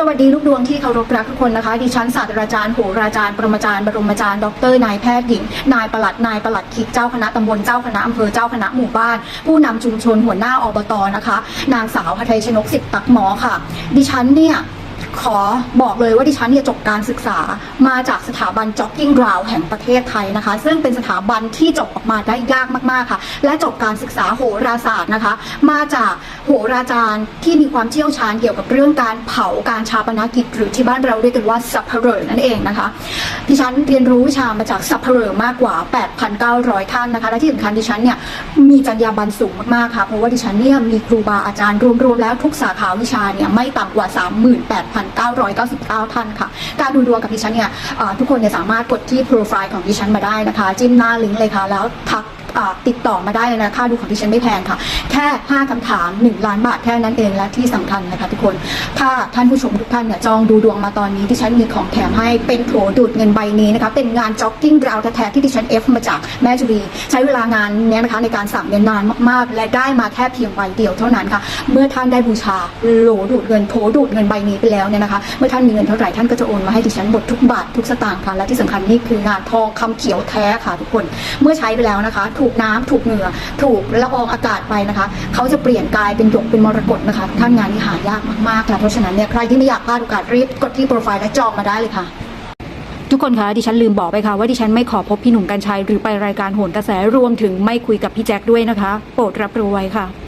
สวัสดีลูกดวงที่เคารพรักทุกคนนะคะ ดิฉันศาสตราจารย์โหราจารย์ ปรมาจารย์ บรมอาจารย์ดรนายแพทย์หญิง นายประหลัดนายประหลัดคิกเจ้าคณะตำบลเจ้าคณะอำเภอเจ้าคณะหมู่บ้าน ผู้นำชุมชนหัวหน้าอบตนะคะ นางสาวพัทยชนกสิทธิ์ตักหมอค่ะ ดิฉันเนี่ย ขอบอกเลยว่าดิฉันเนี่ยจบการศึกษามาจากสถาบัน Jogging Ground แห่งประเทศไทยนะคะ ซึ่งเป็นสถาบันที่จบออกมาได้ยากมากๆค่ะ และจบการศึกษาโหราศาสตร์นะคะ มาจากโหราจารย์ที่มีความเชี่ยวชาญเกี่ยวกับเรื่องการเผาการชาปนกิจหรือที่บ้านเราเรียกกันว่าสัพเพเรนั่นเองนะคะดิฉันเรียนรู้วิชามาจากสัพเพเรมากกว่า 8,900 ท่านนะคะ และที่สำคัญดิฉันเนี่ยมีจรรยาบรรณสูงมากๆค่ะเพราะว่าดิฉันเนี่ยมีครูบาอาจารย์รวมๆแล้วทุกสาขาวิชาเนี่ยไม่ต่ำกว่า38,999 ท่านค่ะ การดูดวงกับดิฉันเนี่ยทุกคนเนี่ยสามารถกดที่โปรไฟล์ของดิฉันมาได้นะคะ จิ้มหน้าลิงก์เลยค่ะ แล้วทัก ติดต่อมาได้เลยนะค่าดูของดิฉันไม่แพงค่ะ แค่ 5คำถาม 1 ล้านบาทแค่นั้นเองและที่สำคัญนะคะทุกคน ถ้าท่านผู้ชมทุกท่านเนี่ยจองดูดวงมาตอนนี้ดิฉันมีของแถมให้เป็นโถดูดเงินใบนี้นะคะเป็นงานจ็อกกิ้งราวแท้ๆที่ดิฉันเอฟมาจากแม่จุลีใช้เวลางานเนี้ยนะคะในการสั่งเนี่ยนานมากๆ และได้มาแค่เพียงใบเดียวเท่านั้นค่ะ เมื่อท่านได้บูชาโหลดูดเงินโถดูดเงินใบนี้ไปแล้วเนี่ยนะคะเมื่อท่านมีเงินเท่าไหร่ท่านก็จะโอนมาให้ดิฉันหมดทุกบาททุกสตางค์ค่ะและที่สำคัญนี่คืองานทองคำเขียวแท้ค่ะทุกคน เมื่อใช้ไปแล้วนะคะถูกน้ำถูกเหงื่อถูกละอองอากาศไปนะคะ เขาจะเปลี่ยนกายเป็นหยกเป็นมรกตนะคะท่านงานนี้หายากมากๆค่ะเพราะฉะนั้นเนี่ยใครที่ไม่อยากพลาดโอกาสรีบกดที่โปรไฟล์และจองมาได้เลยค่ะทุกคนคะดิฉันลืมบอกไปค่ะว่าดิฉันไม่ขอพบพี่หนุ่มกัญชัยหรือไปรายการโหนกระแสรวมถึงไม่คุยกับพี่แจ็คด้วยนะคะ โปรดรับรู้ไว้ค่ะ